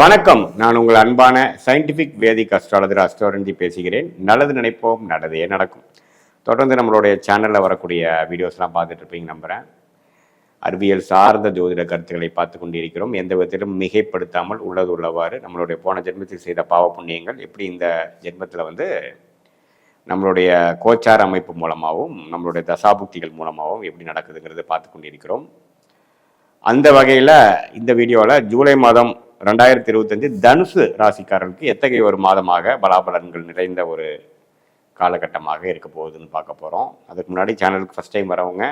வணக்கம். நான் உங்கள் அன்பான சயின்டிஃபிக் வேதிக் அஸ்ட்ராலஜர் அஸ்ட்ரோரஞ்சி பேசுகிறேன். நல்லது நினைப்போம் நல்லதே நடக்கும். தொடர்ந்து நம்மளுடைய சேனலில் வரக்கூடிய வீடியோஸ்லாம் பார்த்துட்டு இருப்பீங்க நம்புகிறேன் அறிவியல் சார்ந்த ஜோதிட கருத்துக்களை பார்த்து கொண்டிருக்கிறோம். எந்த விதத்திலும் மிகைப்படுத்தாமல் உள்ளது உள்ளவாறு நம்மளுடைய போன ஜென்மத்தில் செய்த பாவ புண்ணியங்கள் எப்படி இந்த ஜென்மத்தில் வந்து நம்மளுடைய கோச்சார அமைப்பு மூலமாகவும் நம்மளுடைய தசாபுக்திகள் மூலமாகவும் எப்படி நடக்குதுங்கிறத பார்த்து கொண்டிருக்கிறோம். அந்த வகையில் இந்த வீடியோவில் ஜூலை மாதம் ரெண்டாயிரத்தி இருபத்தஞ்சு தனுசு ராசிக்காரர்களுக்கு எத்தகைய ஒரு மாதமாக பலாபலன்கள் நிறைந்த ஒரு காலகட்டமாக இருக்க போகுதுன்னு பார்க்க போகிறோம் அதுக்கு முன்னாடி சேனலுக்கு ஃபஸ்ட் டைம் வரவங்க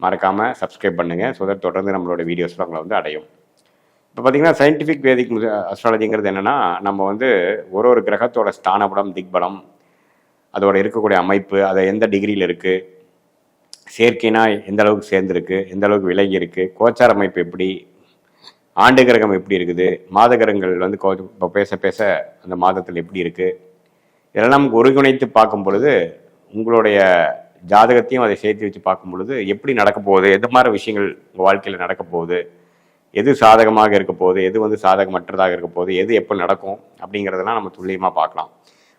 மறக்காமல் சப்ஸ்கிரைப் பண்ணுங்கள் ஸோ தட் தொடர்ந்து நம்மளோட வீடியோஸில் உங்களை வந்து அடையும். இப்போ பார்த்தீங்கன்னா சயின்டிஃபிக் வேதிக் அஸ்ட்ராலஜிங்கிறது என்னென்னா நம்ம வந்து ஒரு ஒரு கிரகத்தோட ஸ்தானபலம் திக்பலம் அதோட இருக்கக்கூடிய அமைப்பு அதை எந்த டிகிரியில் இருக்குது செயற்கைனா எந்த அளவுக்கு சேர்ந்துருக்கு எந்த அளவுக்கு விலகி இருக்குது கோச்சார அமைப்பு எப்படி ஆண்டு கிரகம் எப்படி இருக்குது? மாத கிரகங்கள் வந்து இப்போ பேச பேச அந்த மாதத்தில் எப்படி இருக்குது இதெல்லாம் ஒருங்கிணைத்து பார்க்கும் பொழுது உங்களுடைய ஜாதகத்தையும் அதை சேர்த்து வச்சு பார்க்கும் பொழுது எப்படி நடக்க போகுது? எது மாதிரி விஷயங்கள் உங்கள் வாழ்க்கையில் நடக்க போகுது? எது சாதகமாக இருக்க போகுது? எது வந்து சாதகமற்றதாக இருக்க போகுது? எது எப்போ நடக்கும்? அப்படிங்கிறதெல்லாம் நம்ம துல்லியமாக பார்க்கலாம்.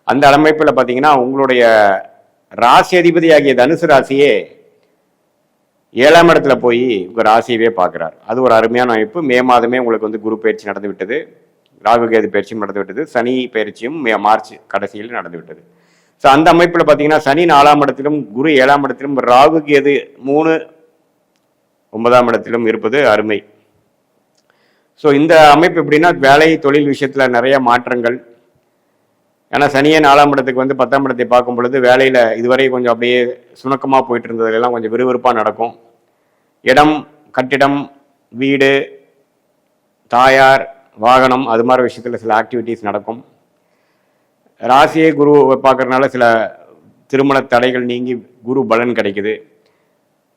அந்த அமைப்பில் பார்த்தீங்கன்னா உங்களுடைய ராசி அதிபதியாகிய தனுசு ராசியே ஏழாம் இடத்துல போய் உங்கள் ராசியவே பார்க்குறாரு. அது ஒரு அருமையான அமைப்பு. மே மாதமே உங்களுக்கு வந்து குரு பயிற்சி நடந்து விட்டது. ராகு கேது பயிற்சியும் நடந்து விட்டது. சனி பயிற்சியும் மே மார்ச் கடைசியில் நடந்து விட்டது. ஸோ அந்த அமைப்பில் பார்த்தீங்கன்னா சனி நாலாம் இடத்திலும் குரு ஏழாம் இடத்திலும் ராகு கேது மூணு ஒன்பதாம் இடத்திலும் இருப்பது அருமை. ஸோ இந்த அமைப்பு எப்படின்னா வேலை தொழில் விஷயத்தில் நிறைய மாற்றங்கள் ஏன்னா சனியே நாலாம் இடத்துக்கு வந்து பத்தாம் இடத்தை பார்க்கும் பொழுது வேலையில் இதுவரை கொஞ்சம் அப்படியே சுணக்கமாக போயிட்டு இருந்ததுலாம் கொஞ்சம் விறுவிறுப்பாக நடக்கும். இடம் கட்டிடம் வீடு தாயார் வாகனம் அது மாதிரி விஷயத்தில் சில ஆக்டிவிட்டீஸ் நடக்கும். ராசியே குரு பார்க்குறதுனால சில திருமண தடைகள் நீங்கி குரு பலன் கிடைக்குது.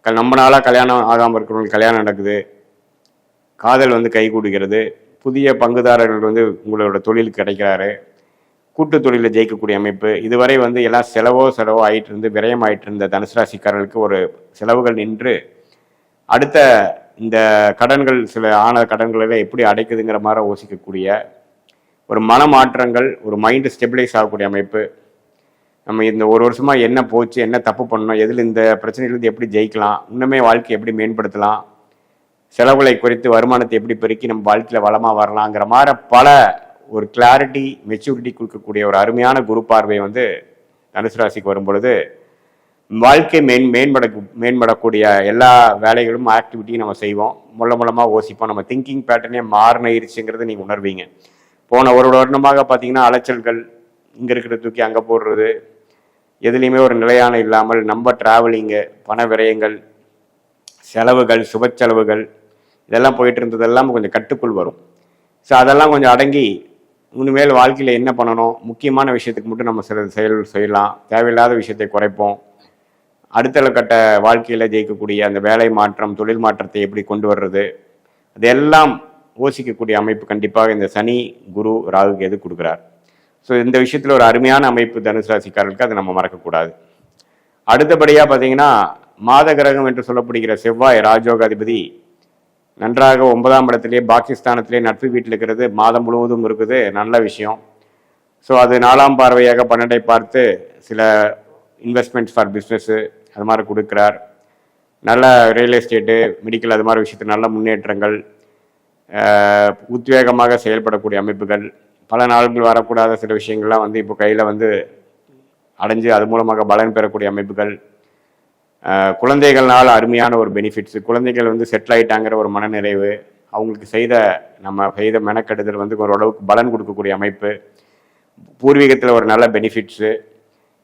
க- நம்ம நாளாக கல்யாணம் ஆகாமல் இருக்கிறவங்களுக்கு கல்யாணம் நடக்குது. காதல் வந்து கைகூடுகிறது புதிய பங்குதாரர்கள் வந்து உங்களோட தொழில் கிடைக்கிறாரு. கூட்டு தொழிலில் ஜெயிக்கக்கூடிய அமைப்பு. இதுவரை வந்து எல்லாம் செலவோ செலவோ ஆயிட்டு இருந்து விரயம் ஆயிட்டு இருந்த தனுசு ராசிக்காரர்களுக்கு ஒரு செலவுகள் நின்று அடுத்த இந்த கடன்கள் சில ஆன கடன்களை எப்படி அடைக்குதுங்கிற மாதிரி யோசிக்கக்கூடிய ஒரு மனமாற்றங்கள் ஒரு மைண்டு ஸ்டெபிலைஸ் ஆகக்கூடிய அமைப்பு. நம்ம இந்த ஒரு வருஷமா என்ன போச்சு என்ன தப்பு பண்ணோம் எதில் இந்த பிரச்சனையிலிருந்து எப்படி ஜெயிக்கலாம் இன்னுமே வாழ்க்கையை எப்படி மேம்படுத்தலாம் செலவுகளை குறைத்து வருமானத்தை எப்படி பெருக்கி நம்ம வாழ்க்கையில் வளமாக வரலாங்கிற மாதிரி பல ஒரு கிளாரிட்டி மெச்சூரிட்டி கொடுக்கக்கூடிய ஒரு அருமையான குரு பார்வை வந்து தனுசு ராசிக்கு வரும் பொழுது வாழ்க்கை மேன் மேம்பட மேம்படக்கூடிய எல்லா வேலைகளும் ஆக்டிவிட்டியும் நம்ம செய்வோம். முள்ள மூலமாக யோசிப்போம். நம்ம திங்கிங் பேட்டர்னே மாறினிருச்சுங்கிறத நீங்கள் உணர்வீங்க. போன ஒரு வருடமாக பார்த்தீங்கன்னா அலைச்சல்கள் இங்கே இருக்கிற தூக்கி அங்கே போடுறது எதுலேயுமே ஒரு நிலையான இல்லாமல் நம்ம டிராவலிங்கு பண விரயங்கள் செலவுகள் சுப செலவுகள் இதெல்லாம் போயிட்டு இருந்ததெல்லாம் கொஞ்சம் கட்டுக்குள் வரும். ஸோ அதெல்லாம் கொஞ்சம் அடங்கி இனிமேல் வாழ்க்கையில் என்ன பண்ணணும்? முக்கியமான விஷயத்துக்கு மட்டும் நம்ம சில செயல் செய்யலாம். தேவையில்லாத விஷயத்தை குறைப்போம். அடுத்த கட்ட வாழ்க்கையில் ஜெயிக்கக்கூடிய அந்த வேலை மாற்றம் தொழில் மாற்றத்தை எப்படி கொண்டு வர்றது? அதெல்லாம் யோசிக்கக்கூடிய அமைப்பு கண்டிப்பாக இந்த சனி குரு ராகுக்கு எது கொடுக்குறார். ஸோ இந்த விஷயத்தில் ஒரு அருமையான அமைப்பு தனுசு ராசிக்காரர்களுக்கு அதை நம்ம மறக்கக்கூடாது. அடுத்தபடியாக பார்த்தீங்கன்னா மாத கிரகம் என்று சொல்லப்படுகிற செவ்வாய் ராஜோகாதிபதி நன்றாக ஒன்பதாம் இடத்திலே பாகிஸ்தானத்திலே நட்பு வீட்டில் இருக்கிறது மாதம் முழுவதும் இருக்குது. நல்ல விஷயம். ஸோ அது நாலாம் பார்வையாக பன்னெண்டை பார்த்து சில இன்வெஸ்ட்மெண்ட்ஸ் ஃபார் பிஸ்னஸ்ஸு அது மாதிரி கொடுக்குறார். நல்ல ரியல் எஸ்டேட்டு மெடிக்கல் அது மாதிரி விஷயத்தில் நல்ல முன்னேற்றங்கள் உத்வேகமாக செயல்படக்கூடிய அமைப்புகள். பல நாள்கள் வரக்கூடாத சில விஷயங்கள்லாம் வந்து இப்போ கையில் வந்து அடைஞ்சு அது மூலமாக பலன் பெறக்கூடிய அமைப்புகள். குழந்தைகள்னால அருமையான ஒரு பெனிஃபிட்ஸ் குழந்தைகள் வந்து செட்டில் ஆயிட்டாங்கிற ஒரு மனநிறைவு. அவங்களுக்கு செய்த நம்ம செய்த மெனக்கெடுதல் வந்து ஓரளவுக்கு பலன் கொடுக்கக்கூடிய அமைப்பு. பூர்வீகத்தில் ஒரு நல்ல பெனிஃபிட்ஸு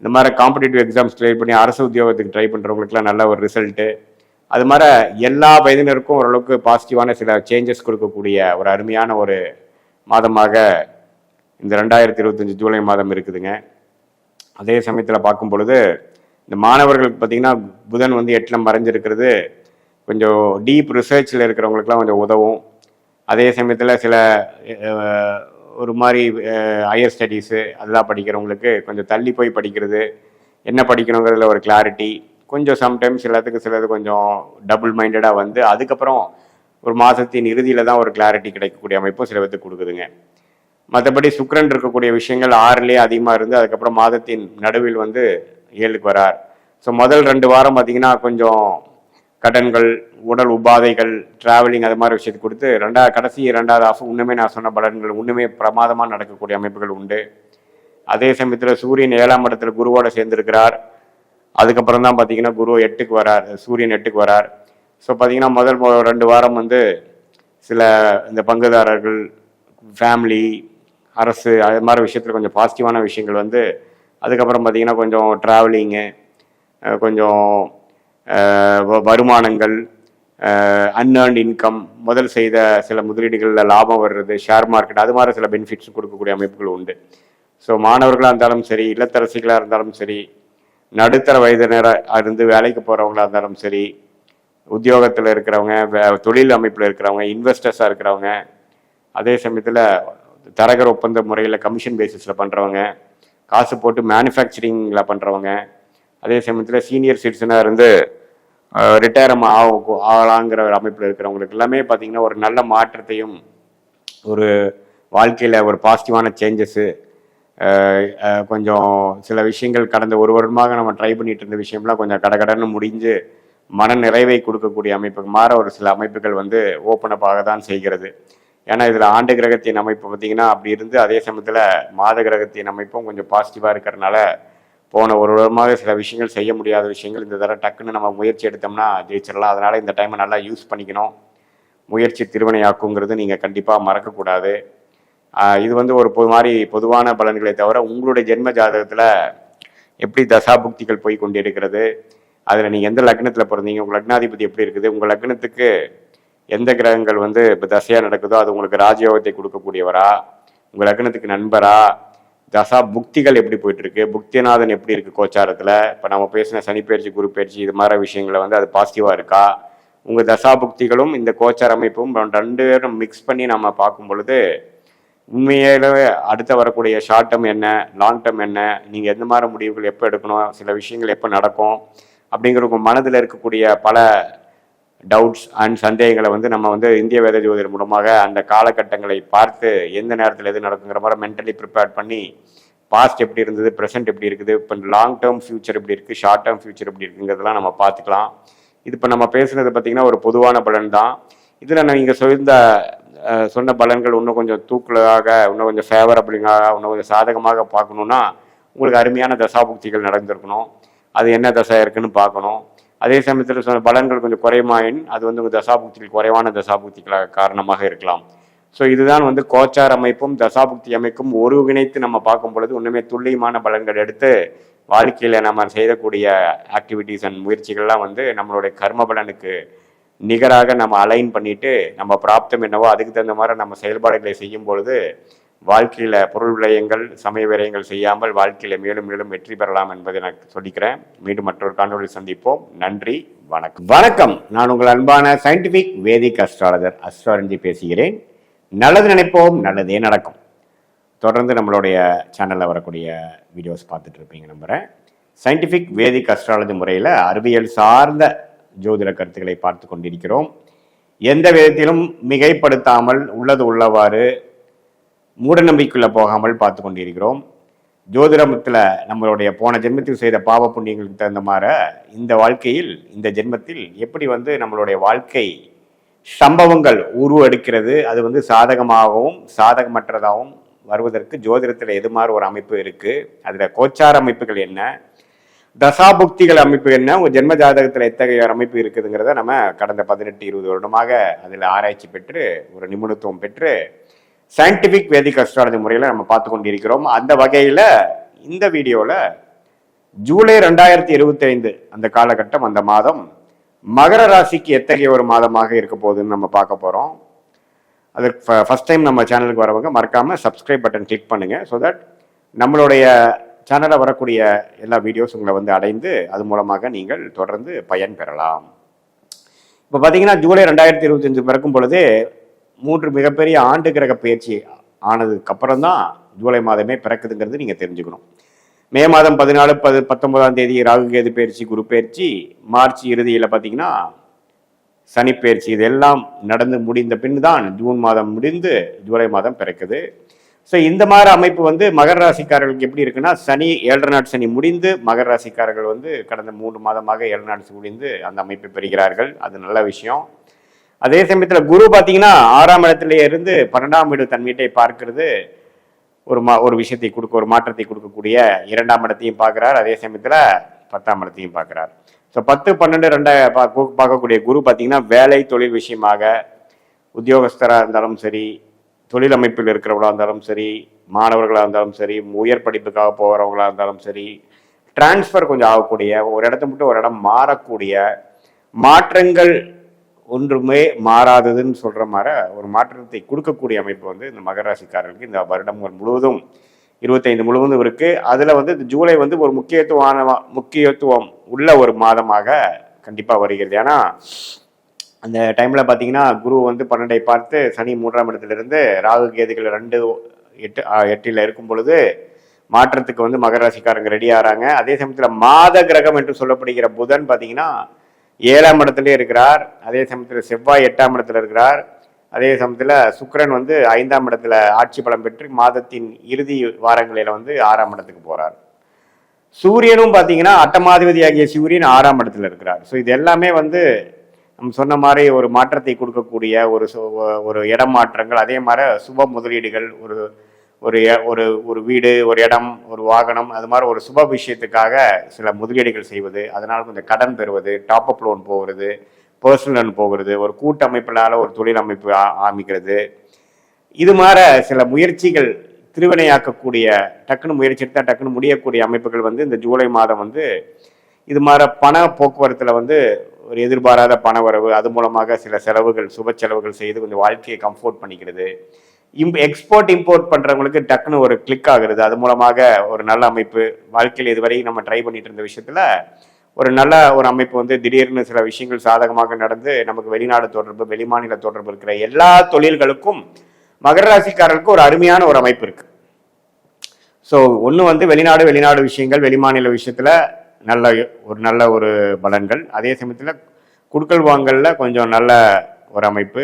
இந்த மாதிரி காம்படிட்டிவ் எக்ஸாம்ஸ் ட்ரை பண்ணி அரசு உத்தியோகத்துக்கு ட்ரை பண்ணுறவங்களுக்குலாம் நல்ல ஒரு ரிசல்ட்டு அது மாதிரி எல்லா வயதினருக்கும் ஓரளவுக்கு பாசிட்டிவான சில சேஞ்சஸ் கொடுக்கக்கூடிய ஒரு அருமையான ஒரு மாதமாக இந்த ரெண்டாயிரத்தி இருபத்தஞ்சி ஜூலை மாதம் இருக்குதுங்க. அதே சமயத்தில் பார்க்கும் பொழுது இந்த மாணவர்களுக்கு பார்த்தீங்கன்னா புதன் வந்து எட்டில் மறைஞ்சிருக்கிறது. கொஞ்சம் டீப் ரிசர்ச்சில் இருக்கிறவங்களுக்குலாம் கொஞ்சம் உதவும். அதே சமயத்தில் சில ஒரு மாதிரி ஹையர் ஸ்டடீஸு அதெல்லாம் படிக்கிறவங்களுக்கு கொஞ்சம் தள்ளி போய் படிக்கிறது. என்ன படிக்கணுங்கிறதுல ஒரு கிளாரிட்டி கொஞ்சம் சம்டைம்ஸ் எல்லாத்துக்கு சிலது கொஞ்சம் டபுள் மைண்டடாக வந்து அதுக்கப்புறம் ஒரு மாதத்தின் இறுதியில் தான் ஒரு கிளாரிட்டி கிடைக்கக்கூடிய அமைப்பும் சில பேர்த்துக்கு கொடுக்குதுங்க. மற்றபடி சுக்கரன் இருக்கக்கூடிய விஷயங்கள் ஆறுலேயே அதிகமாக இருந்து அதுக்கப்புறம் மாதத்தின் நடுவில் வந்து ஏழுக்கு வரார். ஸோ முதல் ரெண்டு வாரம் பார்த்தீங்கன்னா கொஞ்சம் கடன்கள் உடல் உபாதைகள் டிராவலிங் அது மாதிரி விஷயத்தை கொடுத்து ரெண்டாவது கடைசி ரெண்டாவது ஆஃப் இன்னுமே நான் சொன்ன பலன்கள் இன்னுமே பிரமாதமாக நடக்கக்கூடிய அமைப்புகள் உண்டு. அதே சமயத்தில் சூரியன் ஏழாம் இடத்துல குருவோட சேர்ந்திருக்கிறார். அதுக்கப்புறம் தான் பார்த்தீங்கன்னா குரு எட்டுக்கு வரார் சூரியன் எட்டுக்கு வரார். ஸோ பார்த்தீங்கன்னா முதல் மொ- ரெண்டு வாரம் வந்து சில இந்த பங்குதாரர்கள் ஃபேமிலி அரசு அது மாதிரி விஷயத்தில் கொஞ்சம் பாசிட்டிவான விஷயங்கள் வந்து அதுக்கப்புறம் பார்த்தீங்கன்னா கொஞ்சம் ட்ராவலிங்கு கொஞ்சம் வ- வருமானங்கள் அன்ஏர்ன்ட் இன்கம் முதல் செய்த சில முதலீடுகளில் லாபம் வர்றது ஷேர் மார்க்கெட் அது மாதிரி சில பெனிஃபிட்ஸ் கொடுக்கக்கூடிய அமைப்புகள் உண்டு. ஸோ மாணவர்களாக இருந்தாலும் சரி இல்லத்தரசிகளாக இருந்தாலும் சரி நடுத்தர வயதினராக இருந்து வேலைக்கு போகிறவங்களாக இருந்தாலும் சரி உத்தியோகத்தில் இருக்கிறவங்க வே- தொழில் அமைப்பில் இருக்கிறவங்க இன்வெஸ்டர்ஸாக இருக்கிறவங்க அதே சமயத்தில் தரகர் ஒப்பந்த முறையில் கமிஷன் பேசிஸில் பண்ணுறவங்க காசு போட்டு மேனுஃபேக்சரிங்கில் பண்ணுறவங்க அதே சமயத்தில் சீனியர் சிட்டிசனாக இருந்து ரிட்டையர் ஆகலாங்கிற ஒரு அமைப்பில் இருக்கிறவங்களுக்கு எல்லாமே பார்த்தீங்கன்னா ஒரு நல்ல மாற்றத்தையும் ஒரு வாழ்க்கையில் ஒரு பாசிட்டிவான சேஞ்சஸ்ஸு கொஞ்சம் சில விஷயங்கள் கடந்த ஒரு வருடமாக நம்ம ட்ரை பண்ணிட்டு இருந்த விஷயம்லாம் கொஞ்சம் கடகடன்னு முடிஞ்சு மன நிறைவை கொடுக்கக்கூடிய அமைப்புக்கு மாற ஒரு சில அமைப்புகள் வந்து ஓப்பன் அப் ஆக தான் செய்கிறது. ஏன்னா இதில் ஆண்டு கிரகத்தின் அமைப்பு பார்த்தீங்கன்னா அப்படி இருந்து அதே சமயத்தில் மாத கிரகத்தின் அமைப்பும் கொஞ்சம் பாசிட்டிவாக இருக்கிறனால போன ஒரு வருடமாக சில விஷயங்கள் செய்ய முடியாத விஷயங்கள் இந்த தடவை டக்குன்னு நம்ம முயற்சி எடுத்தோம்னா ஜெயிச்சிடலாம். அதனால இந்த டைமை நல்லா யூஸ் பண்ணிக்கணும். முயற்சி திருவினையாக்குங்கிறது நீங்கள் கண்டிப்பாக மறக்கக்கூடாது. இது வந்து ஒரு பொது மாதிரி பொதுவான பலன்களை தவிர உங்களுடைய ஜென்ம ஜாதகத்தில் எப்படி தசாபுக்திகள் போய் கொண்டிருக்கிறது? அதில் நீங்கள் எந்த லக்னத்தில் பிறந்தீங்க? உங்கள் லக்னாதிபதி எப்படி இருக்குது? உங்கள் லக்னத்துக்கு எந்த கிரகங்கள் வந்து இப்போ தசையாக நடக்குதோ அது உங்களுக்கு ராஜயோகத்தை கொடுக்கக்கூடியவரா? உங்கள் லக்னத்துக்கு நண்பரா? தசா புக்திகள் எப்படி போயிட்டு இருக்கு புக்திநாதன் எப்படி இருக்கு கோச்சாரத்தில்? இப்போ நம்ம பேசின சனி பயிற்சி குரு பயிற்சி இது மாதிரி விஷயங்களை வந்து அது பாசிட்டிவாக இருக்கா? உங்கள் தசா புக்திகளும் இந்த கோச்சார அமைப்பும் ரெண்டு பேரும் மிக்ஸ் பண்ணி நம்ம பார்க்கும் பொழுது உண்மையிலே அடுத்த வரக்கூடிய ஷார்ட் டேர்ம் என்ன லாங் டேர்ம் என்ன நீங்கள் எந்த மாதிரி முடிவுகள் எப்போ எடுக்கணும் சில விஷயங்கள் எப்போ நடக்கும் அப்படிங்கிற உங்கள் மனதில் இருக்கக்கூடிய பல டவுட்ஸ் அண்ட் சந்தேகங்களை வந்து நம்ம வந்து இந்திய வேத ஜோதிடர் மூலமாக அந்த காலகட்டங்களை பார்த்து எந்த நேரத்தில் எது நடக்குங்கிற மாதிரி மென்டலி ப்ரிப்பேர் பண்ணி பாஸ்ட் எப்படி இருந்தது ப்ரெசென்ட் எப்படி இருக்குது இப்போ லாங் டேர்ம் ஃபியூச்சர் எப்படி இருக்குது ஷார்ட் டேர்ம் ஃபியூச்சர் எப்படி இருக்குங்கிறதெல்லாம் நம்ம பார்த்துக்கலாம். இது இப்போ நம்ம பேசுனது பார்த்தீங்கன்னா ஒரு பொதுவான பலன் தான். இதில் நான் சொல்ந்த அஹ், சொன்ன பலன்கள் இன்னும் கொஞ்சம் தூக்கலாக இன்னும் கொஞ்சம் ஃபேவரபிளாக இன்னும் கொஞ்சம் சாதகமாக பார்க்கணுன்னா உங்களுக்கு அருமையான தசாபுக்திகள் நடந்திருக்கணும். அது என்ன தசை இருக்குன்னு பார்க்கணும். அதே சமயத்தில் சொன்ன பலன்கள் கொஞ்சம் குறைமாயின் அது வந்து உங்கள் தசாபுக்திகள் குறைவான தசாபுக்திகளாக காரணமாக இருக்கலாம். ஸோ இதுதான் வந்து கோச்சார் அமைப்பும் தசாபுக்தி அமைப்பும் ஒருங்கிணைத்து நம்ம பார்க்கும் பொழுது ஒன்றுமே துல்லியமான பலன்கள் எடுத்து வாழ்க்கையில் நம்ம செய்யக்கூடிய ஆக்டிவிட்டீஸ் அண்ட் முயற்சிகள்லாம் வந்து நம்மளுடைய கர்ம பலனுக்கு நிகராக நம்ம அலைன் பண்ணிட்டு நம்ம பிராப்தம் என்னவோ அதுக்கு தகுந்த மாதிரி நம்ம செயல்பாடுகளை செய்யும் பொழுது வாழ்க்கையில் பொருள் விளையங்கள் சமய விரயங்கள் செய்யாமல் வாழ்க்கையில் மேலும் மேலும் வெற்றி பெறலாம் என்பதை நான் சொல்லிக்கிறேன். மீண்டும் மற்றொரு காணொலி சந்திப்போம். நன்றி வணக்கம். வணக்கம். நான் உங்கள் அன்பான சயின்டிபிக் வேதிக் அஸ்ட்ராலஜர் அஸ்ட்ராலஜி பேசுகிறேன். நல்லது நினைப்போம் நல்லதே நடக்கும். தொடர்ந்து நம்மளுடைய சேனலில் வரக்கூடிய வீடியோஸ் பார்த்துட்டு இருப்பீங்க நம்புகிறேன் சயின்டிஃபிக் வேதிக் அஸ்ட்ராலஜி முறையில் அறிவியல் சார்ந்த ஜோதிட கருத்துக்களை பார்த்து கொண்டிருக்கிறோம். எந்த விதத்திலும் மிகைப்படுத்தாமல் உள்ளது உள்ளவாறு மூடநம்பிக்கைக்குள்ள போகாமல் பார்த்து கொண்டிருக்கிறோம். ஜோதிடத்தில் நம்மளுடைய போன ஜென்மத்தில் செய்த பாவ புண்ணியங்களுக்கு தகுந்த மாதிரி இந்த வாழ்க்கையில் இந்த ஜென்மத்தில் எப்படி வந்து நம்மளுடைய வாழ்க்கை சம்பவங்கள் உருவெடுக்கிறது அது வந்து சாதகமாகவும் சாதகமற்றதாகவும் வருவதற்கு ஜோதிடத்தில் எது மாதிரி ஒரு அமைப்பு இருக்குது அதில் கோச்சார அமைப்புகள் என்ன? தசாபுக்திகள் அமைப்பு என்ன? உங்கள் ஜென்ம ஜாதகத்தில் எத்தகைய ஒரு அமைப்பு இருக்குதுங்கிறத நம்ம கடந்த பதினெட்டு இருபது வருடமாக அதில் ஆராய்ச்சி பெற்று ஒரு நிபுணத்துவம் பெற்று சயின்டிஃபிக் வேதிக் அஸ்ட்ராலஜி முறையில் நம்ம பார்த்து கொண்டிருக்கிறோம் அந்த வகையில் இந்த வீடியோவில் ஜூலை ரெண்டாயிரத்தி இருபத்தி ஐந்து அந்த காலகட்டம் அந்த மாதம் மகர ராசிக்கு எத்தகைய ஒரு மாதமாக இருக்க போகுதுன்னு நம்ம பார்க்க போகிறோம் அதற்கு ஃபஸ்ட் டைம் நம்ம சேனலுக்கு வரவங்க மறக்காமல் சப்ஸ்கிரைப் பட்டன் கிளிக் பண்ணுங்கள் ஸோ தட் நம்மளுடைய சேனலில் வரக்கூடிய எல்லா வீடியோஸ் உங்களை வந்து அடைந்து அது மூலமாக நீங்கள் தொடர்ந்து பயன் பெறலாம். இப்போ பார்த்தீங்கன்னா ஜூலை ரெண்டாயிரத்தி இருபத்தஞ்சு பிறக்கும் பொழுது மூன்று மிகப்பெரிய ஆண்டு கிரக பயிற்சி ஆனதுக்கு அப்புறம் தான் ஜூலை மாதமே பிறக்குதுங்கிறது நீங்கள் தெரிஞ்சுக்கணும். மே மாதம் பதினாலு பது பத்தொன்பதாம் தேதி ராகு கேது பயிற்சி குரு பயிற்சி மார்ச் இறுதியில் பார்த்தீங்கன்னா சனிப்பெயர்ச்சி இதெல்லாம் நடந்து முடிந்த பின் தான் ஜூன் மாதம் முடிந்து ஜூலை மாதம் பிறக்குது. ஸோ இந்த மாதிரி அமைப்பு வந்து மகர ராசிக்காரர்களுக்கு எப்படி இருக்குன்னா சனி ஏழரை நாட் சனி முடிந்து மகர ராசிக்காரர்கள் வந்து கடந்த மூன்று மாதமாக ஏழு நாட் முடிந்து அந்த அமைப்பை பெறுகிறார்கள். அது நல்ல விஷயம். அதே சமயத்தில் குரு பார்த்தீங்கன்னா ஆறாம் இடத்துலேயே இருந்து பன்னெண்டாம் வீடு தன் வீட்டை பார்க்கிறது ஒரு மா ஒரு விஷயத்தை கொடுக்க ஒரு மாற்றத்தை கொடுக்கக்கூடிய இரண்டாம் இடத்தையும் பார்க்குறார். அதே சமயத்தில் பத்தாம் இடத்தையும் பார்க்குறார். ஸோ பத்து பன்னெண்டு ரெண்டை பா பார்க்கக்கூடிய குரு பார்த்தீங்கன்னா வேலை தொழில் விஷயமாக உத்தியோகஸ்தராக இருந்தாலும் சரி தொழில் அமைப்பில் இருக்கிறவங்களா இருந்தாலும் சரி மாணவர்களாக இருந்தாலும் சரி உயர் படிப்புக்காக போகிறவங்களாக இருந்தாலும் சரி டிரான்ஸ்ஃபர் கொஞ்சம் ஆகக்கூடிய ஒரு இடத்த மட்டும் ஒரு இடம் மாறக்கூடிய மாற்றங்கள் ஒன்றுமே மாறாததுன்னு சொல்கிற மாதிரி ஒரு மாற்றத்தை கொடுக்கக்கூடிய அமைப்பு வந்து இந்த மகராசிக்காரர்களுக்கு இந்த வருடம் முழுவதும் இருபத்தைந்து முழுவதும் இருக்குது அதில் வந்து இந்த ஜூலை வந்து ஒரு முக்கியத்துவமான முக்கியத்துவம் உள்ள ஒரு மாதமாக கண்டிப்பாக வருகிறது. ஏன்னா அந்த டைமில் பார்த்தீங்கன்னா குரு வந்து பன்னெண்டை பார்த்து சனி மூன்றாம் இடத்துல இருந்து ராகு கேதுகள் ரெண்டு எட்டு எட்டில் இருக்கும் பொழுது மாற்றத்துக்கு வந்து மகராசிக்காரங்க ரெடி ஆகிறாங்க அதே சமயத்தில் மாத கிரகம் என்று சொல்லப்படுகிற புதன் பார்த்தீங்கன்னா ஏழாம் இடத்துலேயே இருக்கிறார் அதே சமயத்தில் செவ்வாய் எட்டாம் இடத்துல இருக்கிறார் அதே சமயத்தில் சுக்கரன் வந்து ஐந்தாம் இடத்துல ஆட்சி பலம் பெற்று மாதத்தின் இறுதி வாரங்களில் வந்து ஆறாம் இடத்துக்கு போகிறார் சூரியனும் பார்த்தீங்கன்னா அட்டமாதிபதி ஆகிய சூரியன் ஆறாம் இடத்துல இருக்கிறார். ஸோ இது எல்லாமே வந்து நம்ம சொன்ன மாதிரி ஒரு மாற்றத்தை கொடுக்கக்கூடிய ஒரு சு- ஒரு இடம் மாற்றங்கள் அதே மாதிரி சுப முதலீடுகள் ஒரு ஒரு ஒரு ஒரு வீடு ஒரு இடம் ஒரு வாகனம் அது மாதிரி ஒரு சுப விஷயத்துக்காக சில முதலீடுகள் செய்வது அதனால் கொஞ்சம் கடன் பெறுவது டாப் அப் லோன் போகிறது பர்சனல் லோன் போகிறது ஒரு கூட்டமைப்பினால ஒரு தொழில் அமைப்பு ஆமிக்கிறது இது மாதிரி சில முயற்சிகள் திருவினையாக்கக்கூடிய டக்குன்னு முயற்சி எடுத்தால் டக்குன்னு முடியக்கூடிய அமைப்புகள் வந்து இந்த ஜூலை மாதம் வந்து இது மாதிரி பண போக்குவரத்தில் வந்து ஒரு எதிர்பாராத பண வரவு அது மூலமாக சில செலவுகள் சுப செலவுகள் செய்து கொஞ்சம் வாழ்க்கையை கம்ஃபோர்ட் பண்ணிக்கிறது. இம் எக்ஸ்போர்ட் இம்போர்ட் பண்ணுறவங்களுக்கு டக்குன்னு ஒரு கிளிக் ஆகுறது. அது மூலமாக ஒரு நல்ல அமைப்பு வாழ்க்கையில் இதுவரை நம்ம ட்ரை பண்ணிட்டு இருந்த விஷயத்தில் ஒரு நல்ல ஒரு அமைப்பு வந்து திடீர்னு சில விஷயங்கள் சாதகமாக நடந்து நமக்கு வெளிநாடு தொடர்பு வெளிமாநில தொடர்பு இருக்கிற எல்லா தொழில்களுக்கும் மகர ராசிக்காரர்களுக்கு ஒரு அருமையான ஒரு அமைப்பு இருக்கு. ஸோ ஒன்று வந்து வெளிநாடு வெளிநாடு விஷயங்கள் வெளிமாநில விஷயத்தில் நல்ல ஒரு நல்ல ஒரு பலன்கள். அதே சமயத்தில் குடுக்கல் வாங்கல்ல கொஞ்சம் நல்ல ஒரு அமைப்பு.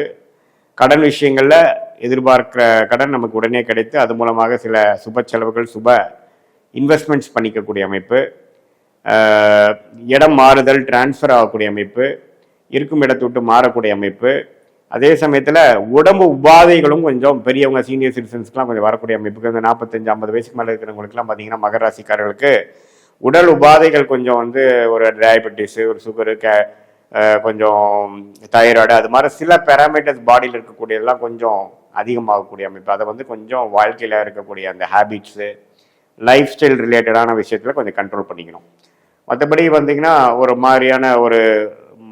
கடன் விஷயங்களில் எதிர்பார்க்கிற கடன் நமக்கு உடனே கிடைத்து அது மூலமாக சில சுப செலவுகள் சுப இன்வெஸ்ட்மெண்ட்ஸ் பண்ணிக்கக்கூடிய அமைப்பு இடம் மாறுதல் டிரான்ஸ்ஃபர் ஆகக்கூடிய அமைப்பு இருக்கும் இடத்தை விட்டு மாறக்கூடிய அமைப்பு. அதே சமயத்தில் உடம்பு உபாதைகளும் கொஞ்சம் பெரியவங்க சீனியர் சிட்டிசன்ஸ்க்குலாம் கொஞ்சம் வரக்கூடிய அமைப்புக்கு இந்த நாற்பத்தஞ்சு ஐம்பது வயசுக்கு மேலே இருக்கிறவங்களுக்குலாம் பார்த்தீங்கன்னா மகராசிக்காரர்களுக்கு உடல் உபாதைகள் கொஞ்சம் வந்து ஒரு டயபெட்டிஸு ஒரு சுகரு கே கொஞ்சம் தைராய்டு அது மாதிரி சில பேராமீட்டர்ஸ் பாடியில் இருக்கக்கூடியதெல்லாம் கொஞ்சம் அதிகமாகக்கூடிய அமைப்பு. அதை வந்து கொஞ்சம் வாழ்க்கையில் இருக்கக்கூடிய அந்த ஹேபிட்ஸு லைஃப் ஸ்டைல் ரிலேட்டடான விஷயத்தில் கொஞ்சம் கண்ட்ரோல் பண்ணிக்கணும். மற்றபடி வந்தீங்கன்னா ஒரு மாதிரியான ஒரு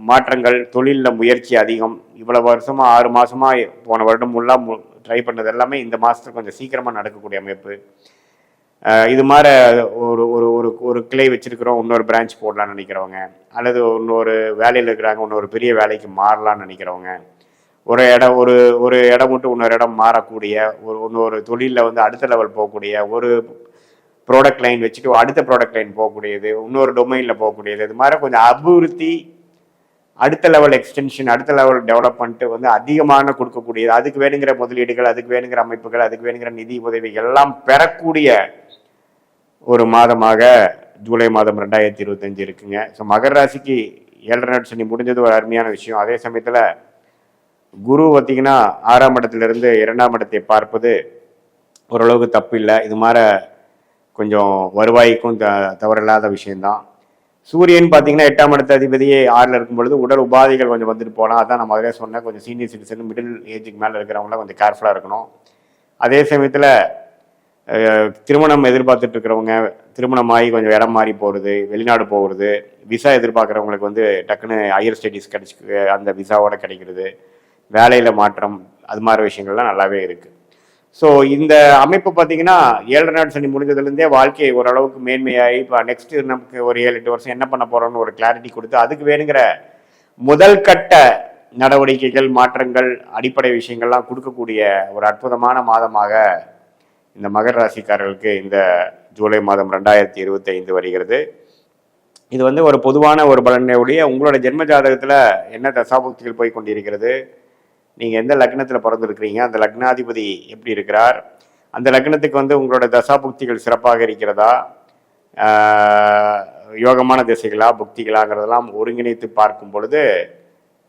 மாற்றங்கள் தொழிலில் முயற்சி அதிகம். இவ்வளோ வருஷமாக ஆறு மாதமாக போன வருடம் ஃபுல்லாக ட்ரை பண்ணது எல்லாமே இந்த மாதத்தில் கொஞ்சம் சீக்கிரமாக நடக்கக்கூடிய அமைப்பு. இது மாதிரி ஒரு ஒரு ஒரு ஒரு கிளை வச்சுருக்கிறோம். இன்னொரு பிரான்ச் போடலான்னு நினைக்கிறவங்க. அல்லது இன்னொரு வேலையில் இருக்கிறாங்க. இன்னொரு பெரிய வேலைக்கு மாறலாம்னு நினைக்கிறவங்க. ஒரு இடம் ஒரு ஒரு இடம் விட்டு இன்னொரு இடம் மாறக்கூடிய ஒரு இன்னொரு தொழிலில் வந்து அடுத்த லெவல் போகக்கூடிய ஒரு ப்ராடக்ட் லைன் வச்சுட்டு அடுத்த ப்ராடக்ட் லைன் போகக்கூடியது இன்னொரு டொமைனில் போகக்கூடியது இது மாதிரி கொஞ்சம் அபிவிருத்தி அடுத்த லெவல் எக்ஸ்டென்ஷன் அடுத்த லெவல் டெவலப்மெண்ட்டு வந்து அதிகமான கொடுக்கக்கூடியது. அதுக்கு வேணுங்கிற முதலீடுகள் அதுக்கு வேணுங்கிற அமைப்புகள் அதுக்கு வேணுங்கிற நிதி உதவிகள் எல்லாம் பெறக்கூடிய ஒரு மாதமாக ஜூலை மாதம் ரெண்டாயிரத்தி இருபத்தஞ்சு இருக்குங்க. ஸோ மகர ராசிக்கு ஏழரை நாட் சனி முடிஞ்சது ஒரு அருமையான விஷயம். அதே சமயத்தில் குரு பார்த்தீங்கன்னா ஆறாம் இடத்துலேருந்து இரண்டாம் இடத்தை பார்ப்பது ஓரளவுக்கு தப்பு இல்லை இது மாதிரி கொஞ்சம் வருவாய்க்கும் த தவறில்லாத விஷயந்தான் சூரியன் பார்த்தீங்கன்னா எட்டாம் இடத்த அதிபதியே ஆறில் இருக்கும் பொழுது உடல் உபாதைகள் கொஞ்சம் வந்துட்டு போகலாம் அதான் நான் முதல்ல சொன்னேன். கொஞ்சம் சீனியர் சிட்டிசன் மிடில் ஏஜுக்கு மேலே இருக்கிறவங்களாம் கொஞ்சம் கேர்ஃபுல்லாக இருக்கணும். அதே சமயத்தில் திருமணம் எதிர்பார்த்துட்டு இருக்கிறவங்க திருமணம் ஆகி கொஞ்சம் இடம் மாறி போகிறது வெளிநாடு போகிறது விசா எதிர்பார்க்குறவங்களுக்கு வந்து டக்குன்னு ஹையர் ஸ்டடீஸ் கிடச்சி அந்த விசாவோட கிடைக்கிறது. வேலையில் மாற்றம் அது மாதிரி விஷயங்கள்லாம் நல்லாவே இருக்குது ஸோ இந்த அமைப்பு பார்த்தீங்கன்னா ஏழரை நாள் சனி முடிஞ்சதுலேருந்தே வாழ்க்கை ஓரளவுக்கு மேன்மையாகி இப்போ நெக்ஸ்ட் நமக்கு ஒரு ஏழு எட்டு வருஷம் என்ன பண்ண போகிறோம்னு ஒரு கிளாரிட்டி கொடுத்து அதுக்கு வேணுங்கிற முதல் கட்ட நடவடிக்கைகள் மாற்றங்கள் அடிப்படை விஷயங்கள்லாம் கொடுக்கக்கூடிய ஒரு அற்புதமான மாதமாக இந்த மகர ராசிக்காரர்களுக்கு இந்த ஜூலை மாதம் ரெண்டாயிரத்தி இருபத்தைந்து வருகிறது. இது வந்து ஒரு பொதுவான ஒரு பலனுடைய உங்களோட ஜென்ம ஜாதகத்தில் என்ன தசாபுக்திகள் போய் கொண்டிருக்கிறது? நீங்கள் எந்த லக்னத்தில் பிறந்திருக்கிறீங்க அந்த லக்னாதிபதி எப்படி இருக்கிறார்? அந்த லக்னத்துக்கு வந்து உங்களோட தசாபுக்திகள் சிறப்பாக இருக்கிறதா? யோகமான திசைகளா புக்திகளாங்கிறதெல்லாம் ஒருங்கிணைத்து பார்க்கும் பொழுது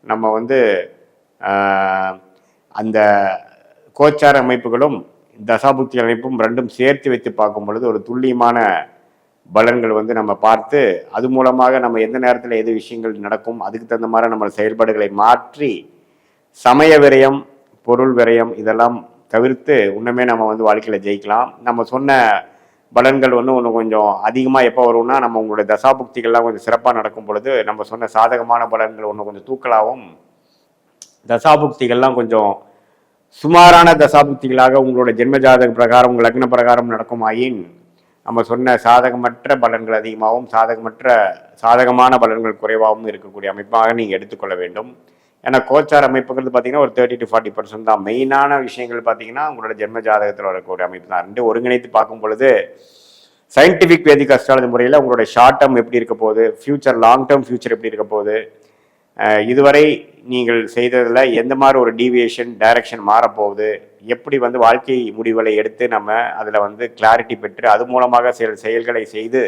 நம்ம வந்து அந்த கோச்சார அமைப்புகளும் தசாபுக்தி அமைப்பும் ரெண்டும் சேர்த்து வைத்து பார்க்கும் பொழுது ஒரு துல்லியமான பலன்கள் வந்து நம்ம பார்த்து அது மூலமாக நம்ம எந்த நேரத்தில் எது விஷயங்கள் நடக்கும் அதுக்கு தகுந்த மாதிரி நம்ம செயல்பாடுகளை மாற்றி சமய விரயம் பொருள் விரயம் இதெல்லாம் தவிர்த்து இன்னுமே நம்ம வந்து வாழ்க்கையில் ஜெயிக்கலாம். நம்ம சொன்ன பலன்கள் வந்து ஒன்று கொஞ்சம் அதிகமாக எப்போ வரும்னா நம்ம உங்களுடைய தசாபுக்திகள்லாம் கொஞ்சம் சிறப்பாக நடக்கும் பொழுது நம்ம சொன்ன சாதகமான பலன்கள் ஒன்று கொஞ்சம் தூக்கலாகவும் தசாபுக்திகள்லாம் கொஞ்சம் சுமாரான தசாபுக்திகளாக உங்களோட ஜென்ம ஜாதக பிரகாரம் உங்கள் லக்ன பிரகாரம் நடக்குமாயின் நம்ம சொன்ன சாதகமற்ற பலன்கள் அதிகமாகவும் சாதகமற்ற சாதகமான பலன்கள் குறைவாகவும் இருக்கக்கூடிய அமைப்பாக நீங்கள் எடுத்துக்கொள்ள வேண்டும். ஏன்னா கோச்சார் அமைப்புங்கிறது பார்த்தீங்கன்னா ஒரு தேர்ட்டி டு ஃபார்ட்டி பர்சன்ட் தான். மெயினான விஷயங்கள் பார்த்தீங்கன்னா உங்களோட ஜென்ம ஜாதகத்தில் வரக்கூடிய அமைப்பு தான். ரெண்டு ஒருங்கிணைத்து பார்க்கும் பொழுது சயின்டிஃபிக் வேதிக் அஸ்ட்ராலஜி முறையில் உங்களோட ஷார்ட் டேர்ம் எப்படி இருக்க போகுது ஃபியூச்சர் லாங் டேர்ம் ஃபியூச்சர் எப்படி இருக்க போகுது இதுவரை நீங்கள் செய்ததில் எந்த மாதிரி ஒரு டீவியேஷன் டைரக்ஷன் மாறப்போகுது எப்படி வந்து வாழ்க்கை முடிவுகளை எடுத்து நம்ம அதில் வந்து கிளாரிட்டி பெற்று அது மூலமாக செயல் செயல்களை செய்து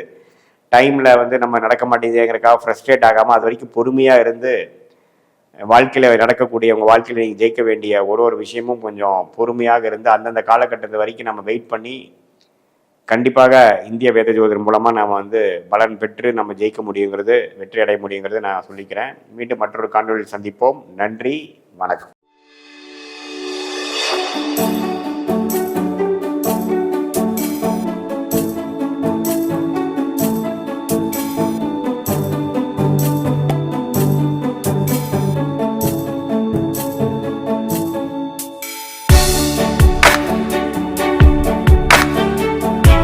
டைமில் வந்து நம்ம நடக்க மாட்டேங்குதுங்கிறக்காக ஃப்ரஸ்ட்ரேட் ஆகாமல் அது வரைக்கும் பொறுமையாக இருந்து வாழ்க்கையில் நடக்கக்கூடிய உங்கள் வாழ்க்கையில் நீங்கள் ஜெயிக்க வேண்டிய ஒரு ஒரு விஷயமும் கொஞ்சம் பொறுமையாக இருந்து அந்தந்த காலகட்டத்து வரைக்கும் நம்ம வெயிட் பண்ணி கண்டிப்பாக இந்திய வேத ஜோதிடர் மூலமாக நாம் வந்து பலன் பெற்று நம்ம ஜெயிக்க முடியுங்கிறது வெற்றி அடைய முடியுங்கிறது நான் சொல்லிக்கிறேன். மீண்டும் மற்றொரு காணொலியில் சந்திப்போம். நன்றி வணக்கம்.